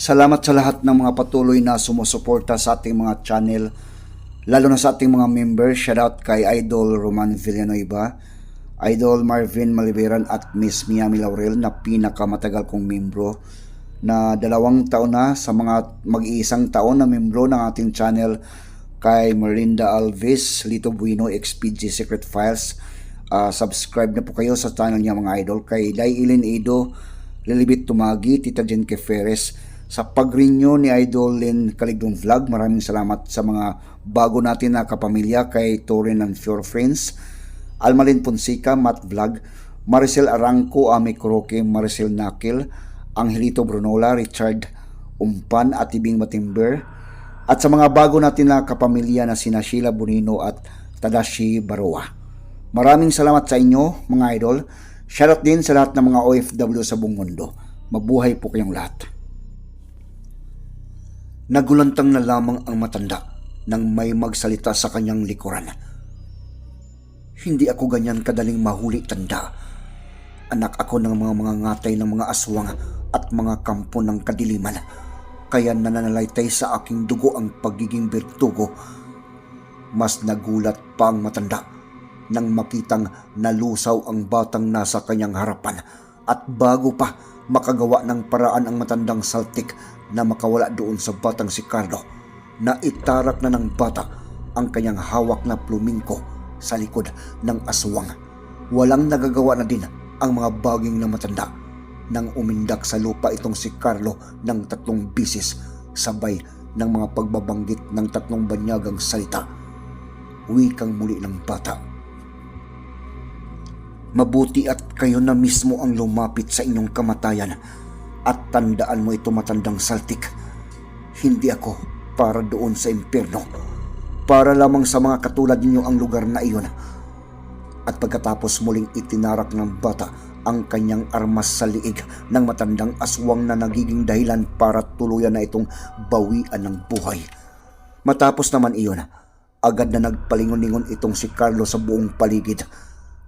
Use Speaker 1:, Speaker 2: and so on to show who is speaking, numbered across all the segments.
Speaker 1: Salamat sa lahat ng mga patuloy na sumusuporta sa ating mga channel, lalo na sa ating mga members. Shoutout kay Idol Roman Villanueva, Idol Marvin Maliberan at Miss Miami Laurel na pinakamatagal kong membro na dalawang taon na sa mga mag-iisang taon na membro ng ating channel kay Marinda Alves, Lito Bueno, XPG Secret Files. Ah, subscribe na po kayo sa channel niya mga idol kay Day Ilin Edo, Lilibit Tumagi, Tita Jen Keferes. Sa pag-renew ni Idol Lin Kaligdong Vlog, maraming salamat sa mga bago natin na kapamilya kay Torin and Pure Friends, Almalin Ponsica, Matt Vlog, Maricel Arangco, Ami Kroke, Maricel Nakil, Angelito Brunola, Richard Umpan at Ibing Matimber, at sa mga bago natin na kapamilya na sina Sheila Bonino at Tadashi Baroa. Maraming salamat sa inyo mga idol. Shoutout din sa lahat ng mga OFW sa buong mundo. Mabuhay po kayong lahat. Nagulantang na lamang ang matanda nang may magsalita sa kanyang likuran. Hindi ako ganyan kadaling mahuli tanda. Anak ako ng mga mga ngatay ng mga aswang at mga kampo ng kadiliman. Kaya nananalaytay sa aking dugo ang pagiging bertugo. Mas nagulat pa ang matanda nang makitang nalusaw ang batang nasa kanyang harapan at bago pa makagawa ng paraan ang matandang saltik na makawala doon sa batang si Carlo na itarak na ng bata ang kanyang hawak na plumingko sa likod ng aswang. Walang nagagawa na din ang mga baging na matanda nang umindak sa lupa itong si Carlo ng tatlong bisis sabay ng mga pagbabanggit ng tatlong banyagang salita. Wikang muli ng bata. Mabuti at kayo na mismo ang lumapit sa inyong kamatayan at tandaan mo ito matandang saltik. Hindi ako para doon sa impyerno. Para lamang sa mga katulad ninyo ang lugar na iyon. At pagkatapos muling itinarak ng bata ang kanyang armas sa liig ng matandang aswang na nagiging dahilan para tuluyan na itong bawian ng buhay. Matapos naman iyon, agad na nagpalingon-lingon itong si Carlo sa buong paligid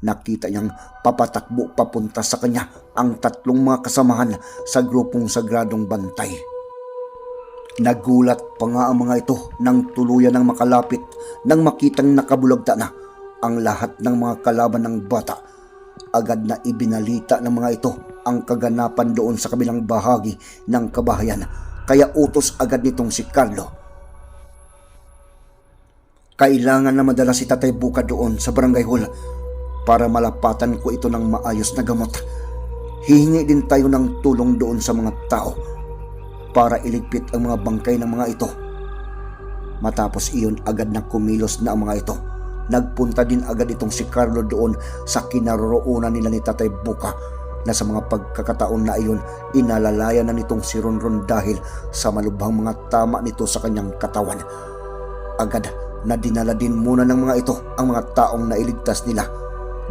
Speaker 1: nakita niyang papatakbo papunta sa kanya ang tatlong mga kasamahan sa grupong sagradong bantay. Nagulat pa nga ang mga ito nang tuluyan ng makalapit nang makitang nakabulagta na ang lahat ng mga kalaban ng bata. Agad na ibinalita ng mga ito ang kaganapan doon sa kabilang bahagi ng kabahayan kaya utos agad nitong si Carlo kailangan na madala si Tatay Buka doon sa barangay hall para malapatan ko ito ng maayos na gamot. Hihingi din tayo ng tulong doon sa mga tao para iligpit ang mga bangkay ng mga ito. Matapos iyon agad na kumilos na ang mga ito. Nagpunta din agad itong si Carlo doon sa kinaroroonan nila ni Tatay Buka na sa mga pagkakataon na iyon inalalaya na nitong si Ronron dahil sa malubhang mga tama nito sa kanyang katawan. Agad na dinala din muna ng mga ito ang mga taong nailigtas nila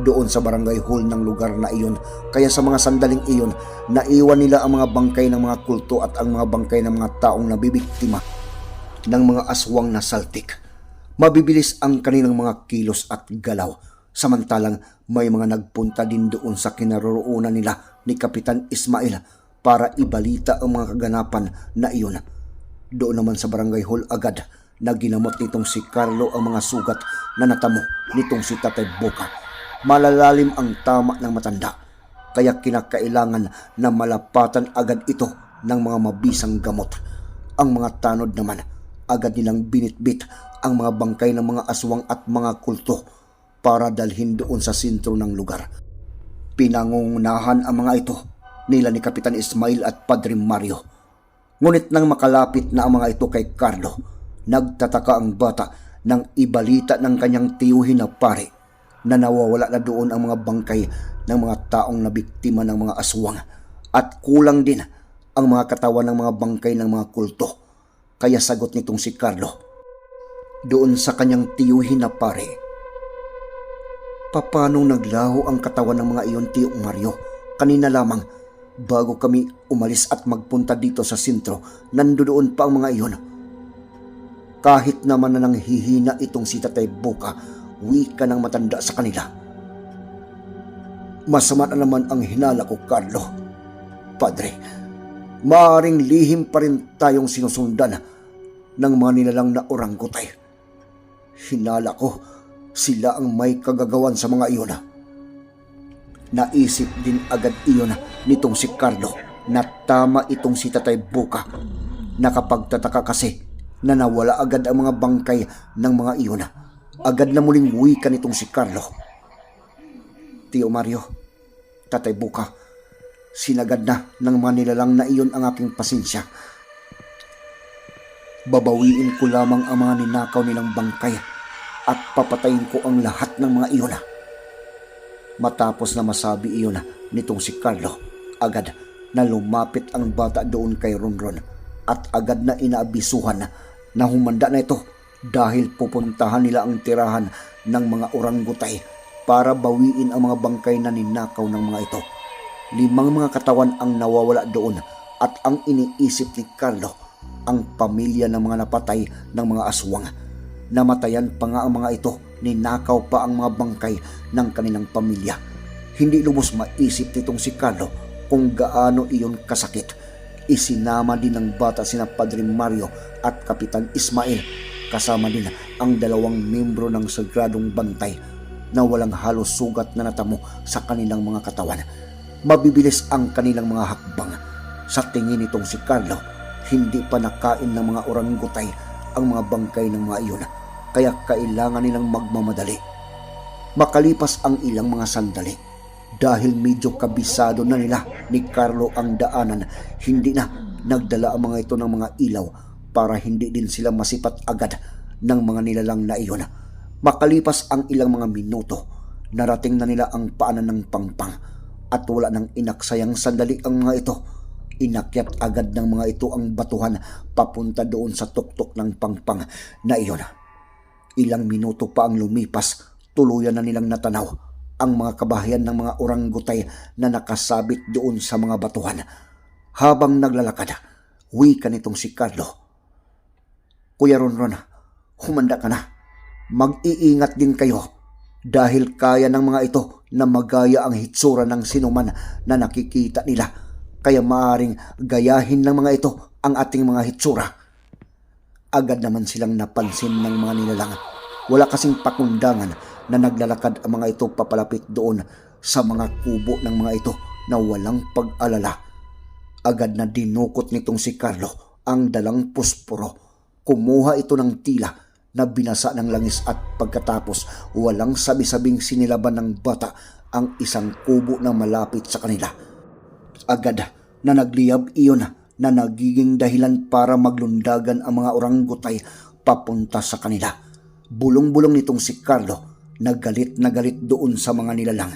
Speaker 1: doon sa barangay hall ng lugar na iyon. Kaya sa mga sandaling iyon, naiwan nila ang mga bangkay ng mga kulto at ang mga bangkay ng mga taong nabibiktima ng mga aswang na saltik. Mabibilis ang kanilang mga kilos at galaw. Samantalang may mga nagpunta din doon sa kinaroroonan nila ni Kapitan Ismail para ibalita ang mga kaganapan na iyon. Doon naman sa barangay hall agad na ginamot nitong si Carlo ang mga sugat na natamo nitong si Tatay Boca malalalim ang tama ng matanda. Kaya kinakailangan na malapatan agad ito ng mga mabisang gamot. Ang mga tanod naman, agad nilang binitbit ang mga bangkay ng mga aswang at mga kulto para dalhin doon sa sentro ng lugar. Pinangungunahan ang mga ito nila ni Kapitan Ismail at Padre Mario. Ngunit nang makalapit na ang mga ito kay Carlo, nagtataka ang bata nang ibalita ng kanyang tiyuhin na pare na nawawala na doon ang mga bangkay ng mga taong nabiktima ng mga aswang at kulang din ang mga katawan ng mga bangkay ng mga kulto. Kaya sagot nitong si Carlo, doon sa kanyang tiyuhin na pare, Paano naglaho ang katawan ng mga iyon, Tiyo Mario? Kanina lamang, bago kami umalis at magpunta dito sa sentro, nandoon pa ang mga iyon. Kahit naman na nang hihina itong si Tatay Boka, wika ng matanda sa kanila. Masama na naman ang hinala ko, Carlo. Padre, maaring lihim pa rin tayong sinusundan ng mga nilalang na orangutay. Hinala ko, sila ang may kagagawan sa mga iyon. Naisip din agad iyon nitong si Carlo na tama itong si Tatay Buka. Nakapagtataka kasi na nawala agad ang mga bangkay ng mga iyon. Agad na muling wika nitong si Carlo. Tio Mario, Tatay Buka, sinagad na ng mga nilalang na iyon ang aking pasensya. Babawiin ko lamang ang mga ninakaw nilang bangkay at papatayin ko ang lahat ng mga iyon. Matapos na masabi iyon nitong si Carlo, agad na lumapit ang bata doon kay Ronron at agad na inaabisuhan na humanda na ito dahil pupuntahan nila ang tirahan ng mga orangutay para bawiin ang mga bangkay na ninakaw ng mga ito. Limang mga katawan ang nawawala doon at ang iniisip ni Carlo ang pamilya ng mga napatay ng mga aswang. Namatayan pa nga ang mga ito, ninakaw pa ang mga bangkay ng kanilang pamilya. Hindi lubos maisip nitong si Carlo kung gaano iyon kasakit. Isinama din ng bata sina Padre Mario at Kapitan Ismail kasama din ang dalawang membro ng Sagradong Bantay na walang halos sugat na natamo sa kanilang mga katawan. Mabibilis ang kanilang mga hakbang. Sa tingin nitong si Carlo, hindi pa nakain ng mga orangutay ang mga bangkay ng mga iyon kaya kailangan nilang magmamadali. Makalipas ang ilang mga sandali, dahil medyo kabisado na nila ni Carlo ang daanan, hindi na nagdala ang mga ito ng mga ilaw para hindi din sila masipat agad ng mga nilalang na iyon. Makalipas ang ilang mga minuto, narating na nila ang paanan ng pangpang at wala nang inaksayang sandali ang mga ito. Inakyat agad ng mga ito ang batuhan papunta doon sa tuktok ng pangpang na iyon. Ilang minuto pa ang lumipas, tuluyan na nilang natanaw ang mga kabahayan ng mga orangutay na nakasabit doon sa mga batuhan. Habang naglalakad, wika nitong si Carlo. Kuya Ronron, humanda ka na. Mag-iingat din kayo dahil kaya ng mga ito na magaya ang hitsura ng sinuman na nakikita nila. Kaya maaring gayahin ng mga ito ang ating mga hitsura. Agad naman silang napansin ng mga nilalang. Wala kasing pakundangan na naglalakad ang mga ito papalapit doon sa mga kubo ng mga ito na walang pag-alala. Agad na dinukot nitong si Carlo ang dalang pusporo. Kumuha ito ng tila na binasa ng langis at pagkatapos walang sabi-sabing sinilaban ng bata ang isang kubo na malapit sa kanila. Agad na nagliyab iyon na nagiging dahilan para maglundagan ang mga orangutay papunta sa kanila. Bulong-bulong nitong si Carlo nagalit na galit doon sa mga nilalang.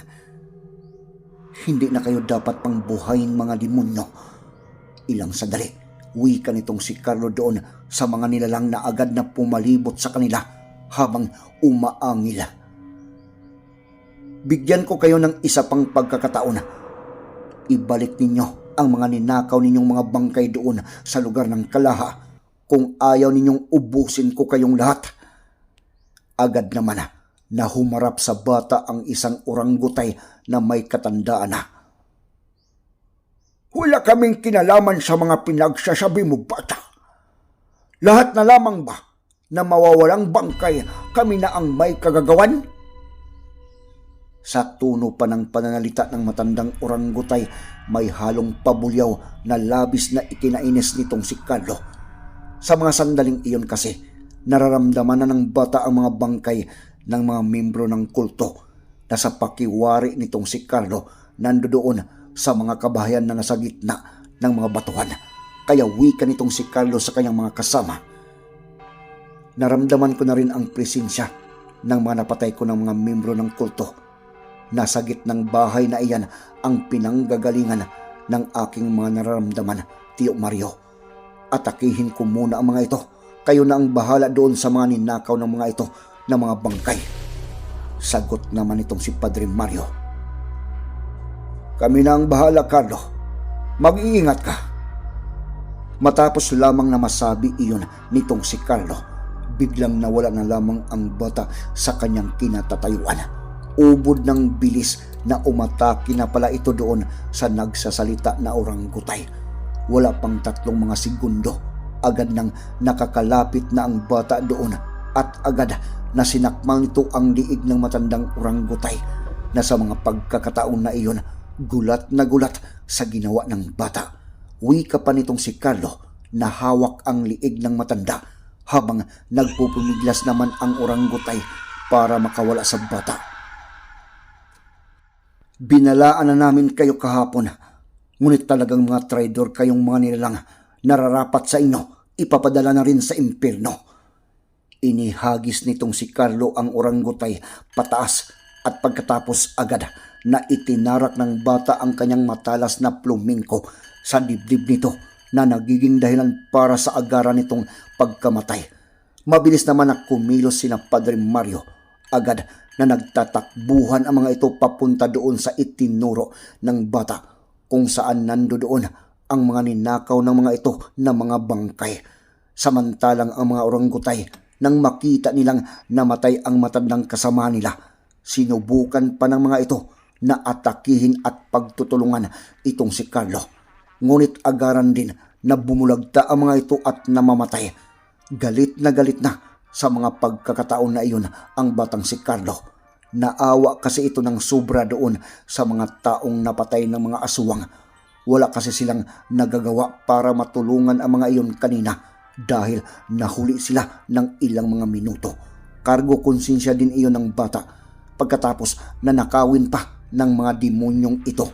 Speaker 1: Hindi na kayo dapat pang buhayin mga demonyo. Ilang sandali, wika nitong si Carlo doon sa mga nilalang na agad na pumalibot sa kanila habang umaangil. Bigyan ko kayo ng isa pang pagkakataon. Ibalik ninyo ang mga ninakaw ninyong mga bangkay doon sa lugar ng Kalaha kung ayaw ninyong ubusin ko kayong lahat. Agad naman na humarap sa bata ang isang orangutay na may katandaan na. Wala kaming kinalaman sa mga pinagsasabi mo, bata. Lahat na lamang ba na mawawalang bangkay kami na ang may kagagawan? Sa tuno pa ng pananalita ng matandang orangutay, may halong pabulyaw na labis na ikinainis nitong si Carlo. Sa mga sandaling iyon kasi, nararamdaman na ng bata ang mga bangkay ng mga membro ng kulto na sa pakiwari nitong si Carlo nandoon sa mga kabahayan na nasa gitna ng mga batuhan. Kaya wika nitong si Carlo sa kanyang mga kasama. Naramdaman ko na rin ang presensya ng mga napatay ko ng mga membro ng kulto. Nasa gitnang bahay na iyan ang pinanggagalingan ng aking mga nararamdaman, Tio Mario. Atakihin ko muna ang mga ito. Kayo na ang bahala doon sa mga ninakaw ng mga ito na mga bangkay. Sagot naman itong si Padre Mario. Kami na ang bahala, Carlo. Mag-iingat ka. Matapos lamang na masabi iyon nitong si Carlo, biglang nawala na lamang ang bata sa kanyang kinatatayuan. Ubod ng bilis na umatake na pala ito doon sa nagsasalita na orangutay. Wala pang tatlong mga segundo, agad nang nakakalapit na ang bata doon at agad na sinakmal nito ang liig ng matandang orangutay na sa mga pagkakataon na iyon, gulat na gulat sa ginawa ng bata. Wika pa nitong si Carlo na hawak ang liig ng matanda habang nagpupumiglas naman ang orangutay para makawala sa bata. Binalaan na namin kayo kahapon. Ngunit talagang mga traidor kayong mga nilalang nararapat sa inyo, ipapadala na rin sa impyerno. Inihagis nitong si Carlo ang orangutay pataas at pagkatapos agad na itinarak ng bata ang kanyang matalas na plumingko sa dibdib nito na nagiging dahilan para sa agaran nitong pagkamatay. Mabilis naman na kumilos sina Padre Mario. Agad na nagtatakbuhan ang mga ito papunta doon sa itinuro ng bata kung saan nando doon ang mga ninakaw ng mga ito na mga bangkay. Samantalang ang mga orangutay nang makita nilang namatay ang matandang kasama nila, sinubukan pa ng mga ito na atakihin at pagtutulungan itong si Carlo. Ngunit agaran din na bumulagta ang mga ito at namamatay. Galit na galit na sa mga pagkakataon na iyon ang batang si Carlo. Naawa kasi ito ng sobra doon sa mga taong napatay ng mga aswang. Wala kasi silang nagagawa para matulungan ang mga iyon kanina dahil nahuli sila ng ilang mga minuto. Kargo konsensya din iyon ng bata pagkatapos na nakawin pa ng mga demonyong ito.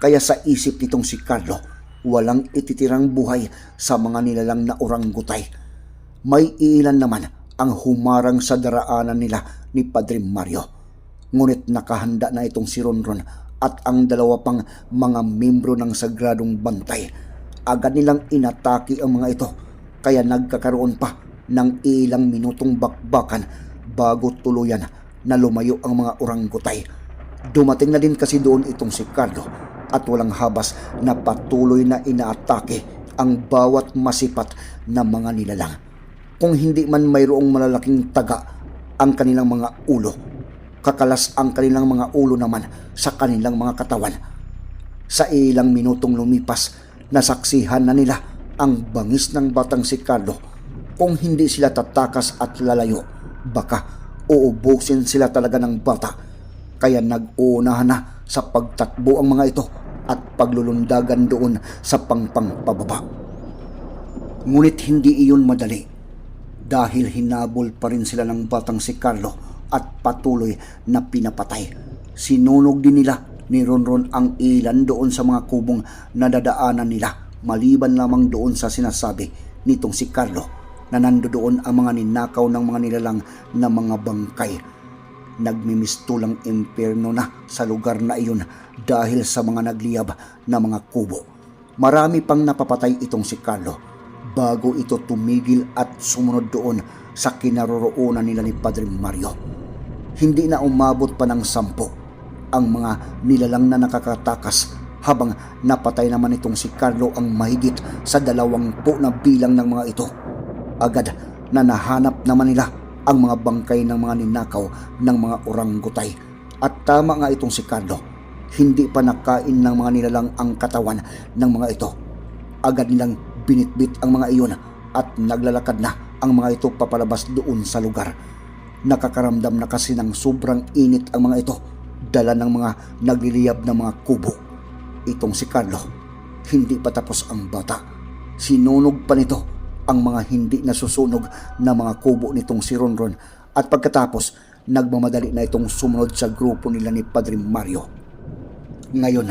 Speaker 1: Kaya sa isip nitong si Carlo, walang ititirang buhay sa mga nilalang na orangutay. May ilan naman ang humarang sa daraanan nila ni Padre Mario. Ngunit nakahanda na itong si Ronron at ang dalawa pang mga membro ng sagradong bantay. Agad nilang inatake ang mga ito kaya nagkakaroon pa ng ilang minutong bakbakan bago tuluyan na lumayo ang mga orangutay. Dumating na din kasi doon itong si Carlo at walang habas na patuloy na inaatake ang bawat masipat na mga nilalang. Kung hindi man mayroong malalaking taga ang kanilang mga ulo, kakalas ang kanilang mga ulo naman sa kanilang mga katawan. Sa ilang minutong lumipas, nasaksihan na nila ang bangis ng batang si Carlo. Kung hindi sila tatakas at lalayo, baka uubusin sila talaga ng bata. Kaya nag-uunahan na sa pagtakbo ang mga ito at paglulundagan doon sa pangpang pababa. Ngunit hindi iyon madali dahil hinabol pa rin sila ng batang si Carlo at patuloy na pinapatay. Sinunog din nila ni Ronron ang ilan doon sa mga kubong na dadaanan nila maliban lamang doon sa sinasabi nitong si Carlo na nandoon ang mga ninakaw ng mga nilalang na mga bangkay. Nagmimistulang impyerno na sa lugar na iyon dahil sa mga nagliyab na mga kubo. Marami pang napapatay itong si Carlo bago ito tumigil at sumunod doon sa kinaroroonan nila ni Padre Mario. Hindi na umabot pa ng sampo ang mga nilalang na nakakatakas habang napatay naman itong si Carlo ang mahigit sa dalawang po na bilang ng mga ito. Agad na nahanap naman nila ang mga bangkay ng mga ninakaw ng mga orangutay. At tama nga itong si Carlo, hindi pa nakain ng mga nilalang ang katawan ng mga ito. Agad nilang binitbit ang mga iyon at naglalakad na ang mga ito papalabas doon sa lugar. Nakakaramdam na kasi ng sobrang init ang mga ito, dala ng mga nagliliyab na mga kubo. Itong si Carlo, hindi pa tapos ang bata. Sinunog pa nito ang mga hindi nasusunog na mga kubo nitong si Ronron at pagkatapos nagmamadali na itong sumunod sa grupo nila ni Padre Mario. Ngayon,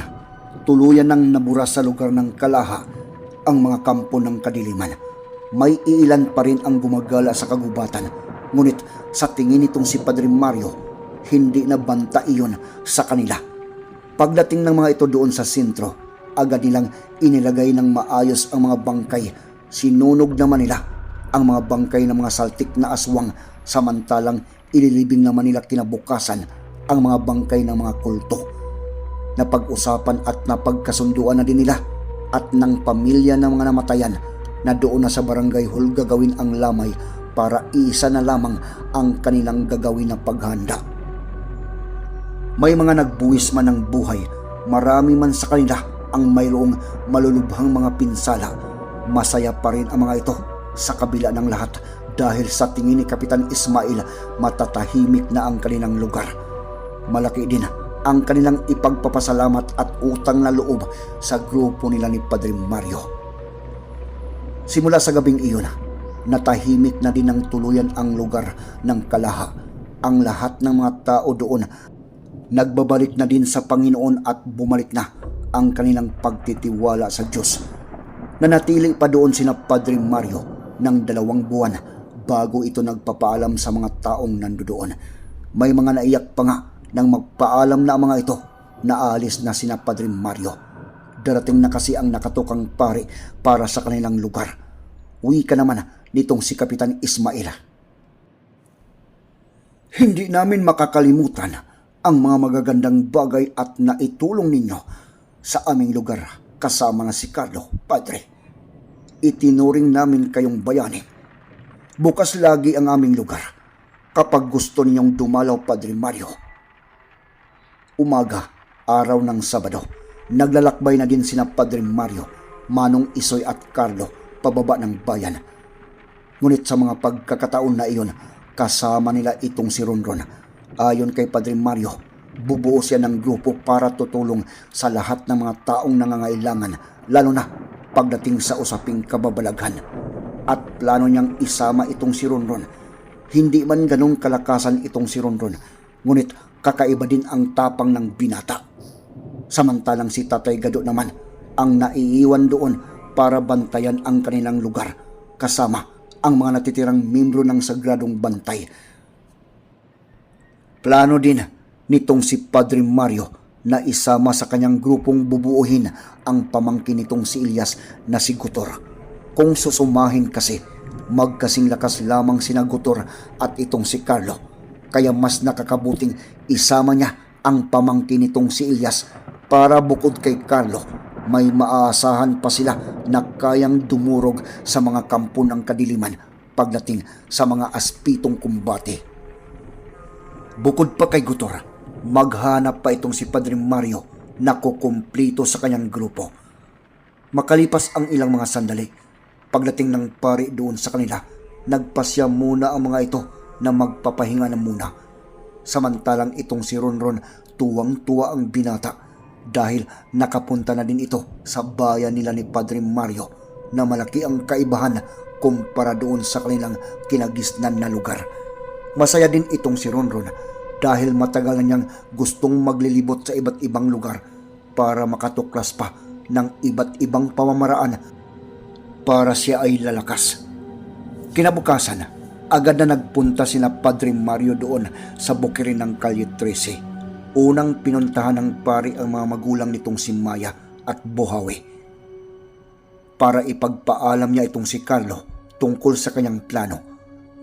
Speaker 1: tuluyan nang nabura sa lugar ng Kalaha ang mga kampo ng kadiliman. May iilan pa rin ang gumagala sa kagubatan. Ngunit sa tingin nitong si Padre Mario, hindi na banta iyon sa kanila. Pagdating ng mga ito doon sa sentro, agad nilang inilagay ng maayos ang mga bangkay. Sinunog naman nila ang mga bangkay ng mga saltik na aswang samantalang ililibing naman nila kinabukasan ang mga bangkay ng mga kulto. Napag-usapan at napagkasunduan na din nila at ng pamilya ng mga namatayan na doon na sa barangay hall gagawin ang lamay para isa na lamang ang kanilang gagawin na paghanda. May mga nagbuwis man ng buhay, marami man sa kanila ang mayroong malulubhang mga pinsala, masaya pa rin ang mga ito sa kabila ng lahat dahil sa tingin ni Kapitan Ismail matatahimik na ang kanilang lugar. Malaki din ang kanilang ipagpapasalamat at utang na loob sa grupo nila ni Padre Mario. Simula sa gabing iyon, natahimik na din ng tuluyan ang lugar ng Kalaha. Ang lahat ng mga tao doon nagbabalik na din sa Panginoon at bumalik na ang kanilang pagtitiwala sa Diyos. Nanatili pa doon sina Padre Mario ng dalawang buwan bago ito nagpapaalam sa mga taong nandoon. May mga naiyak pa nga nang magpaalam na ang mga ito na alis na sina Padre Mario. Darating na kasi ang nakatukang pare para sa kanilang lugar. Uwi ka naman nitong si Kapitan Ismail. Hindi namin makakalimutan ang mga magagandang bagay at naitulong ninyo sa aming lugar kasama na si Carlo, Padre. Itinuring namin kayong bayani. Bukas lagi ang aming lugar kapag gusto ninyong dumalaw, Padre Mario. Umaga, araw ng Sabado, naglalakbay na din sina Padre Mario, Manong Isoy at Carlo pababa ng bayan. Ngunit sa mga pagkakataon na iyon, kasama nila itong si Ronron. Ayon kay Padre Mario, bubuo siya ng grupo para tutulong sa lahat ng mga taong nangangailangan, lalo na pagdating sa usaping kababalaghan. At plano niyang isama itong si Ronron. Hindi man ganong kalakasan itong si Ronron, ngunit kakaiba din ang tapang ng binata. Samantalang si Tatay Gado naman ang naiiwan doon para bantayan ang kanilang lugar kasama ang mga natitirang membro ng Sagradong Bantay. Plano din nitong si Padre Mario na isama sa kanyang grupong bubuuhin ang pamangkin nitong si Ilyas na si Gutor. Kung susumahin kasi, magkasing lakas lamang sina Gutor at itong si Carlo. Kaya mas nakakabuting isama niya ang pamangkin nitong si Ilyas para bukod kay Carlo, may maaasahan pa sila na kayang dumurog sa mga kampo ng kadiliman pagdating sa mga aspitong kumbate. Bukod pa kay Gutor, maghanap pa itong si Padre Mario na kukumplito sa kanyang grupo. Makalipas ang ilang mga sandali, pagdating ng pari doon sa kanila, nagpasya muna ang mga ito na magpapahinga na muna. Samantalang itong si Ronron tuwang-tuwa ang binata dahil nakapunta na din ito sa bayan nila ni Padre Mario na malaki ang kaibahan kumpara doon sa kanilang kinagisnan na lugar. Masaya din itong si Ronron dahil matagal na niyang gustong maglilibot sa iba't ibang lugar para makatuklas pa ng iba't ibang pamamaraan para siya ay lalakas. Kinabukasan, agad na nagpunta sina Padre Mario doon sa bukirin ng Kalye 13. Unang pinuntahan ng pari ang mga magulang nitong si Maya at Buhawi para ipagpaalam niya itong si Carlo tungkol sa kanyang plano.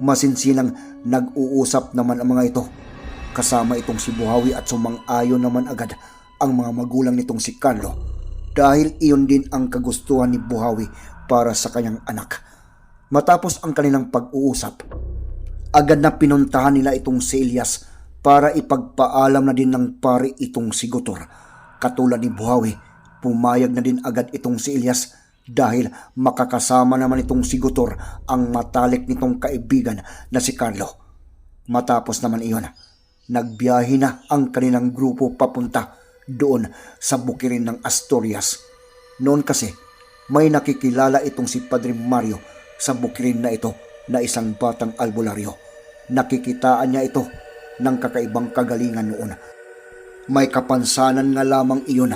Speaker 1: Masinsinang nag-uusap naman ang mga ito. Kasama itong si Buhawi at sumang-ayon naman agad ang mga magulang nitong si Carlo dahil iyon din ang kagustuhan ni Buhawi para sa kanyang anak. Matapos ang kanilang pag-uusap, agad na pinuntahan nila itong si Elias para ipagpaalam na din ng pari itong si Gutor. Katulad ni Buhawi, pumayag na din agad itong si Elias dahil makakasama naman itong si Gutor ang matalik nitong kaibigan na si Carlo. Matapos naman iyon, nagbiyahe na ang kanilang grupo papunta doon sa bukirin ng Asturias. Noon kasi, may nakikilala itong si Padre Mario sa bukirin na ito na isang batang albularyo. Nakikitaan niya ito ng kakaibang kagalingan noon. May kapansanan nga lamang iyon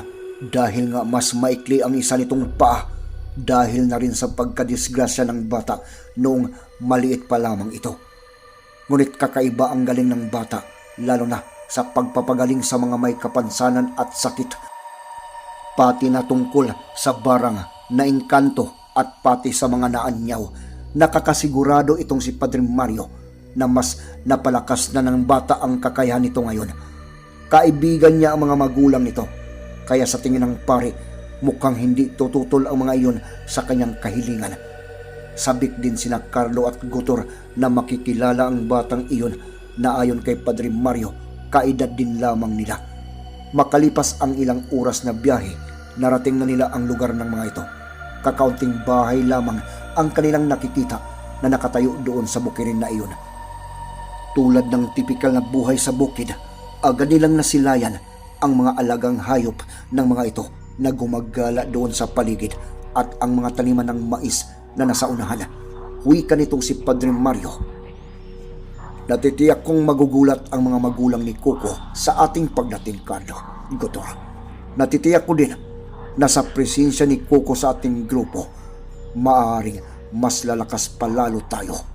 Speaker 1: dahil nga mas maikli ang isa nitong paa dahil na rin sa pagkadisgrasya ng bata noong maliit pa lamang ito. Ngunit kakaiba ang galing ng bata, lalo na sa pagpapagaling sa mga may kapansanan at sakit. Pati na tungkol sa barang na engkanto at pati sa mga naanyaw, nakakasigurado itong si Padre Mario na mas napalakas na ng bata ang kakayahan nito ngayon. Kaibigan niya ang mga magulang nito, kaya sa tingin ng pare, mukhang hindi tututol ang mga iyon sa kanyang kahilingan. Sabik din sina Carlo at Gutor na makikilala ang batang iyon na ayon kay Padre Mario, kaedad din lamang nila. Makalipas ang ilang oras na biyahe, Narating na nila ang lugar ng mga ito. Kakaunting bahay lamang ang kanilang nakikita na nakatayo doon sa bukirin na iyon. Tulad ng tipikal na buhay sa bukid, agad nilang nasilayan ang mga alagang hayop ng mga ito na gumagala doon sa paligid at ang mga taniman ng mais na nasa unahan. Wika nitong si Padre Mario. Natitiyak kong magugulat ang mga magulang ni Coco sa ating pagdating kado, Gotor. Natitiyak ko din na sa presensya ni Coco sa ating grupo, maaring mas lalakas palalo tayo